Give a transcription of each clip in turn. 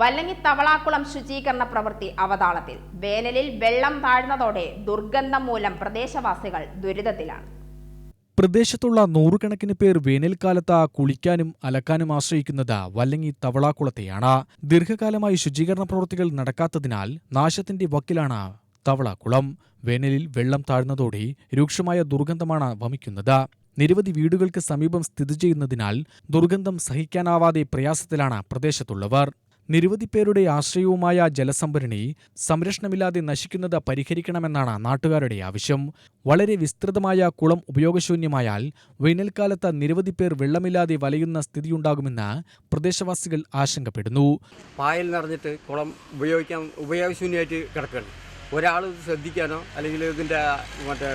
വല്ലങ്ങി തവളാക്കുളം ശുചീകരണ പ്രവൃത്തി അവതാളത്തിൽ. വേനലിൽ വെള്ളം താഴ്ന്നതോടെ ദുർഗന്ധം മൂലം പ്രദേശവാസികൾ ദുരിതത്തിലാണ്. പ്രദേശത്തുള്ള നൂറുകണക്കിന് പേർ വേനൽക്കാലത്ത് കുളിക്കാനും അലക്കാനും ആശ്രയിക്കുന്നത് വല്ലങ്ങി തവളാക്കുളത്തെയാണ്. ദീർഘകാലമായി ശുചീകരണ പ്രവൃത്തികൾ നടക്കാത്തതിനാൽ നാശത്തിന്റെ വക്കിലാണ് തവളാക്കുളം. വേനലിൽ വെള്ളം താഴ്ന്നതോടെ രൂക്ഷമായ ദുർഗന്ധമാണ് വമിക്കുന്നത്. നിരവധി വീടുകൾക്ക് സമീപം സ്ഥിതി ചെയ്യുന്നതിനാൽ ദുർഗന്ധം സഹിക്കാനാവാതെ പ്രയാസത്തിലാണ് പ്രദേശത്തുള്ളവർ. നിരവധി പേരുടെ ആശ്രയവുമായ ജലസംഭരണി സംരക്ഷണമില്ലാതെ നശിക്കുന്നത് പരിഹരിക്കണമെന്നാണ് നാട്ടുകാരുടെ ആവശ്യം. വളരെ വിസ്തൃതമായ കുളം ഉപയോഗശൂന്യമായാൽ വേനൽക്കാലത്ത് നിരവധി പേർ വെള്ളമില്ലാതെ വലയുന്ന സ്ഥിതിയുണ്ടാകുമെന്ന് പ്രദേശവാസികൾ ആശങ്കപ്പെടുന്നു. പായൽ നിറഞ്ഞിട്ട് കുളം ഉപയോഗിക്കാൻ ഉപയോഗശൂന്യമായിട്ട് കിടക്കുകയാണ്. ഒരാൾ ശ്രദ്ധിക്കാനോ അല്ലെങ്കിൽ ഇതിന്റെ മറ്റേ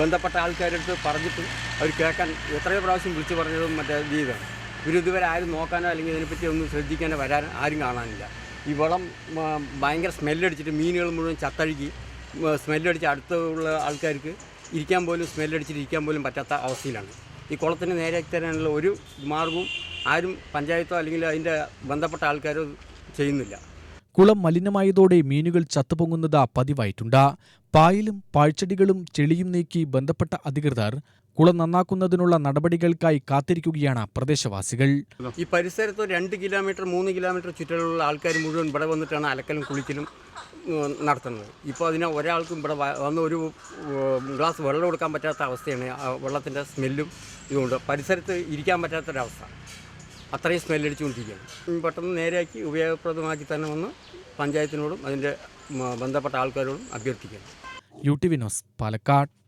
ബന്ധപ്പെട്ട ആൾക്കാരടുത്ത് പറഞ്ഞിട്ട് അവർ കേൾക്കാൻ എത്രയോ പ്രാവശ്യം വിളിച്ചു പറഞ്ഞതും മറ്റേ ചെയ്താണ് ഇവരിതുവരെ ആരും നോക്കാനോ അല്ലെങ്കിൽ ഇതിനെപ്പറ്റി ഒന്നും ശ്രദ്ധിക്കാനോ വരാൻ ആരും കാണാനില്ല. ഈ വളം ഭയങ്കര സ്മെല്ലടിച്ചിട്ട് മീനുകൾ മുഴുവൻ ചത്തഴുകി സ്മെല്ലടിച്ച് അടുത്തുള്ള ആൾക്കാർക്ക് ഇരിക്കാൻ പോലും സ്മെല്ലടിച്ചിട്ട് ഇരിക്കാൻ പോലും പറ്റാത്ത അവസ്ഥയിലാണ്. ഈ കുളത്തിന് നേരെ തരാനുള്ള ഒരു മാർഗവും ആരും പഞ്ചായത്തോ അല്ലെങ്കിൽ അതിന്റെ ബന്ധപ്പെട്ട ആൾക്കാരോ ചെയ്യുന്നില്ല. കുളം മലിനമായതോടെ മീനുകൾ ചത്തുപൊങ്ങുന്നത് പതിവായിട്ടുണ്ട്. പായലും പാഴ്ചെടികളും ചെളിയും നീക്കി ബന്ധപ്പെട്ട അധികൃതർ കുളം നന്നാക്കുന്നതിനുള്ള നടപടികൾക്കായി കാത്തിരിക്കുകയാണ് പ്രദേശവാസികൾ. ഈ പരിസരത്ത് രണ്ട് കിലോമീറ്റർ മൂന്ന് കിലോമീറ്റർ ചുറ്റലുള്ള ആൾക്കാർ മുഴുവൻ ഇവിടെ വന്നിട്ടാണ് അലക്കലും കുളിക്കലും നടത്തുന്നത്. ഇപ്പോൾ അതിന് ഒരാൾക്കും ഇവിടെ വന്ന് ഒരു ഗ്ലാസ് വെള്ളം കൊടുക്കാൻ പറ്റാത്ത അവസ്ഥയാണ്. ആ വെള്ളത്തിന്റെ സ്മെല്ലും ഇതുകൊണ്ട് പരിസരത്ത് ഇരിക്കാൻ പറ്റാത്തൊരവസ്ഥ. അത്രയും സ്മെല്ലടിച്ചുകൊണ്ടിരിക്കുകയാണ്. പെട്ടെന്ന് നേരെയാക്കി ഉപയോഗപ്രദമാക്കി തന്നെ വന്ന് പഞ്ചായത്തിനോടും അതിന്റെ ബന്ധപ്പെട്ട ആൾക്കാരോടും അഭ്യർത്ഥിക്കുന്നു. U T Vinos Palakkad.